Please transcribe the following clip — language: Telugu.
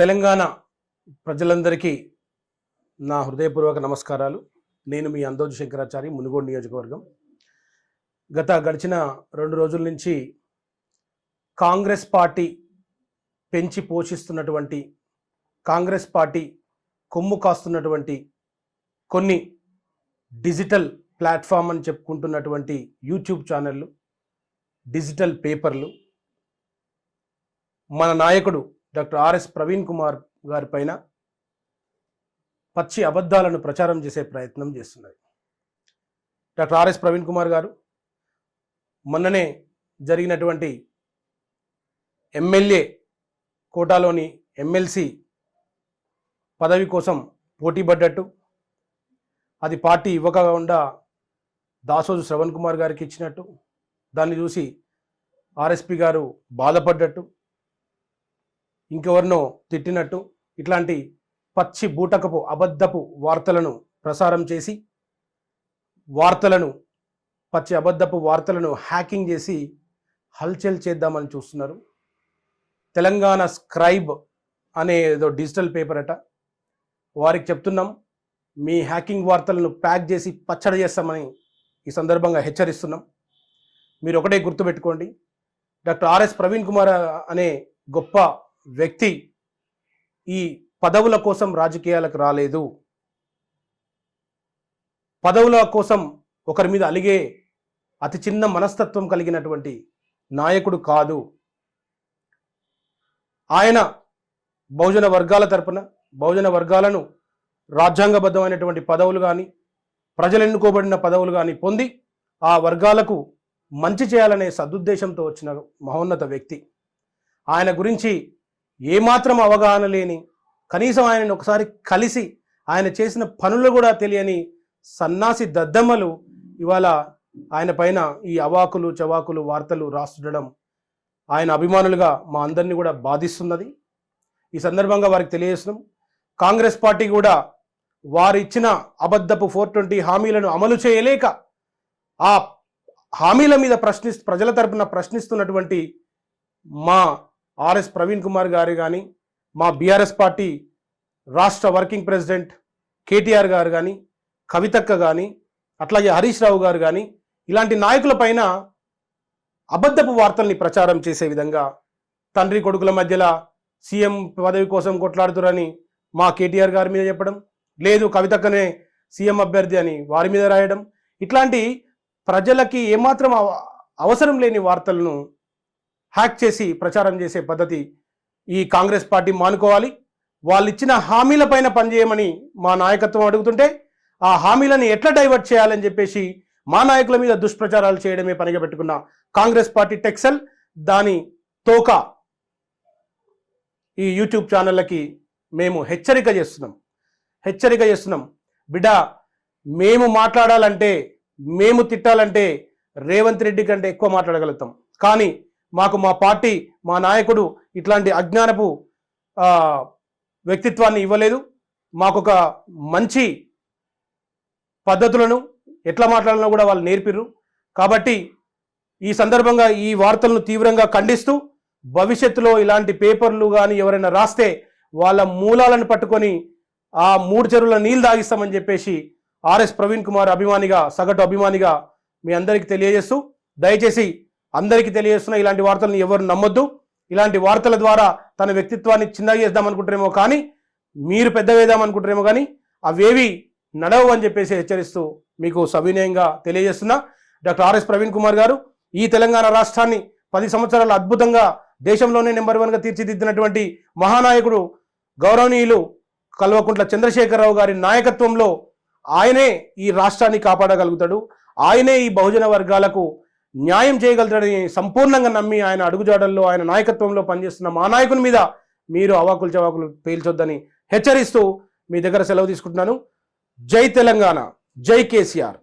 తెలంగాణ ప్రజలందరికీ నా హృదయపూర్వక నమస్కారాలు. నేను మీ అందోజు శంకరాచారి మునుగోడు నియోజకవర్గం. గత గడిచిన రెండు రోజుల నుంచి కాంగ్రెస్ పార్టీ పెంచి పోషిస్తున్నటువంటి కాంగ్రెస్ పార్టీ కొమ్ము కాస్తున్నటువంటి కొన్ని డిజిటల్ ప్లాట్ఫామ్ అని చెప్పుకుంటున్నటువంటి యూట్యూబ్ ఛానళ్ళు డిజిటల్ పేపర్లు మన నాయకుడు డాక్టర్ ఆర్ఎస్ ప్రవీణ్ కుమార్ గారి పైన పచ్చి అబద్ధాలను ప్రచారం చేసే ప్రయత్నం చేస్తున్నది. డాక్టర్ ఆర్ఎస్ ప్రవీణ్ కుమార్ గారు మొన్ననే జరిగినటువంటి ఎమ్మెల్యే కోటాలోని ఎమ్మెల్సీ పదవి కోసం పోటీ పడ్డట్టు అది పార్టీ ఇవ్వకుండా దాసోజు శ్రవణ్ కుమార్ గారికి ఇచ్చినట్టు దాన్ని చూసి ఆర్ఎస్పి గారు బాధపడ్డట్టు ఇంకెవరినో తిట్టినట్టు ఇట్లాంటి పచ్చి బూటకపు అబద్ధపు వార్తలను ప్రసారం చేసి వార్తలను పచ్చి అబద్ధపు వార్తలను హ్యాకింగ్ చేసి హల్చల్ చేద్దామని చూస్తున్నారు. తెలంగాణ స్క్రైబ్ అనే ఏదో డిజిటల్ పేపర్ అట. వారికి చెప్తున్నాం మీ హ్యాకింగ్ వార్తలను ప్యాక్ చేసి పచ్చడి చేస్తామని ఈ సందర్భంగా హెచ్చరిస్తున్నాం. మీరు ఒకటే గుర్తుపెట్టుకోండి డాక్టర్ ఆర్ఎస్ ప్రవీణ్ కుమార్ అనే గొప్ప వ్యక్తి ఈ పదవుల కోసం రాజకీయాలకు రాలేదు. పదవుల కోసం ఒకరి మీద అలిగే అతి చిన్న మనస్తత్వం కలిగినటువంటి నాయకుడు కాదు. ఆయన బహుజన వర్గాల తరపున బహుజన వర్గాలను రాజ్యాంగబద్ధమైనటువంటి పదవులు కానీ ప్రజలు ఎన్నుకోబడిన పదవులు కానీ పొంది ఆ వర్గాలకు మంచి చేయాలనే సదుద్దేశంతో వచ్చిన మహోన్నత వ్యక్తి. ఆయన గురించి ఏమాత్రం అవగాహన లేని కనీసం ఆయనను ఒకసారి కలిసి ఆయన చేసిన పనులు కూడా తెలియని సన్నాసి దద్దమ్మలు ఇవాళ ఆయన పైన ఈ అవాకులు చవాకులు వార్తలు రాస్తుండడం ఆయన అభిమానులుగా మా అందరినీ కూడా బాధిస్తున్నది. ఈ సందర్భంగా వారికి తెలియజేస్తున్నాం. కాంగ్రెస్ పార్టీ కూడా వారిచ్చిన అబద్ధపు ఫోర్ ట్వంటీ హామీలను అమలు చేయలేక ఆ హామీల మీద ప్రశ్ని ప్రజల తరపున ప్రశ్నిస్తున్నటువంటి మా ఆర్ఎస్ ప్రవీణ్ కుమార్ గారు కానీ మా బీఆర్ఎస్ పార్టీ రాష్ట్ర వర్కింగ్ ప్రెసిడెంట్ కేటీఆర్ గారు కానీ కవితక్క కానీ అట్లాగే హరీష్ రావు గారు కానీ ఇలాంటి నాయకుల పైన అబద్ధపు వార్తల్ని ప్రచారం చేసే విధంగా తండ్రి కొడుకుల మధ్యలో సీఎం పదవి కోసం కొట్లాడుతురని మా కేటీఆర్ గారి మీద చెప్పడం లేదు కవితక్కనే సీఎం అభ్యర్థి అని వారి మీద రాయడం ఇట్లాంటి ప్రజలకి ఏమాత్రం అవ- అవసరం లేని వార్తలను హ్యాక్ చేసి ప్రచారం చేసే పద్ధతి ఈ కాంగ్రెస్ పార్టీ మానుకోవాలి. వాళ్ళు ఇచ్చిన హామీలపైన పనిచేయమని మా నాయకత్వం అడుగుతుంటే ఆ హామీలను ఎట్లా డైవర్ట్ చేయాలని చెప్పేసి మా నాయకుల మీద దుష్ప్రచారాలు చేయడమే పనిగా పెట్టుకున్న కాంగ్రెస్ పార్టీ టెక్సెల్ దాని తోక ఈ యూట్యూబ్ ఛానళ్ళకి మేము హెచ్చరిక చేస్తున్నాం. హెచ్చరిక చేస్తున్నాం. బిడ్డ మేము మాట్లాడాలంటే మేము తిట్టాలంటే రేవంత్ రెడ్డి కంటే ఎక్కువ మాట్లాడగలుగుతాం. కానీ మాకు మా పార్టీ మా నాయకుడు ఇట్లాంటి అజ్ఞానపు వ్యక్తిత్వాన్ని ఇవ్వలేదు. మాకొక మంచి పద్ధతులను ఎట్లా మాట్లాడాలో కూడా వాళ్ళు నేర్పిర్రు. కాబట్టి ఈ సందర్భంగా ఈ వార్తలను తీవ్రంగా ఖండిస్తూ భవిష్యత్తులో ఇలాంటి పేపర్లు కానీ ఎవరైనా రాస్తే వాళ్ళ మూలాలను పట్టుకొని ఆ మూడు చెరువుల నీళ్ళు తాగిస్తామని చెప్పేసి ఆర్ఎస్ ప్రవీణ్ కుమార్ అభిమానిగా సగటు అభిమానిగా మీ అందరికీ తెలియజేస్తూ దయచేసి అందరికీ తెలియజేస్తున్న ఇలాంటి వార్తలను ఎవరు నమ్మొద్దు. ఇలాంటి వార్తల ద్వారా తన వ్యక్తిత్వాన్ని చిన్నగా చేద్దాం అనుకుంటారేమో కానీ మీరు పెద్ద వేద్దాం అనుకుంటారేమో కానీ అవేవి నడవు అని చెప్పేసి హెచ్చరిస్తూ మీకు సవినయంగా తెలియజేస్తున్నా. డాక్టర్ ఆర్ఎస్ ప్రవీణ్ కుమార్ గారు ఈ తెలంగాణ రాష్ట్రాన్ని పది సంవత్సరాలు అద్భుతంగా దేశంలోనే నెంబర్ వన్గా తీర్చిదిద్దినటువంటి మహానాయకుడు గౌరవనీయులు కల్వకుంట్ల చంద్రశేఖరరావు గారి నాయకత్వంలో ఆయనే ఈ రాష్ట్రాన్ని కాపాడగలుగుతాడు. ఆయనే ఈ బహుజన వర్గాలకు న్యాయం చేయగలుగుతాడని సంపూర్ణంగా నమ్మి ఆయన అడుగుజాడల్లో ఆయన నాయకత్వంలో పనిచేస్తున్న మా నాయకుని మీద మీరు అవాకులు చవాకులు పేల్చొద్దని హెచ్చరిస్తూ మీ దగ్గర సెలవు తీసుకుంటున్నాను. జై తెలంగాణ. జై కేసీఆర్.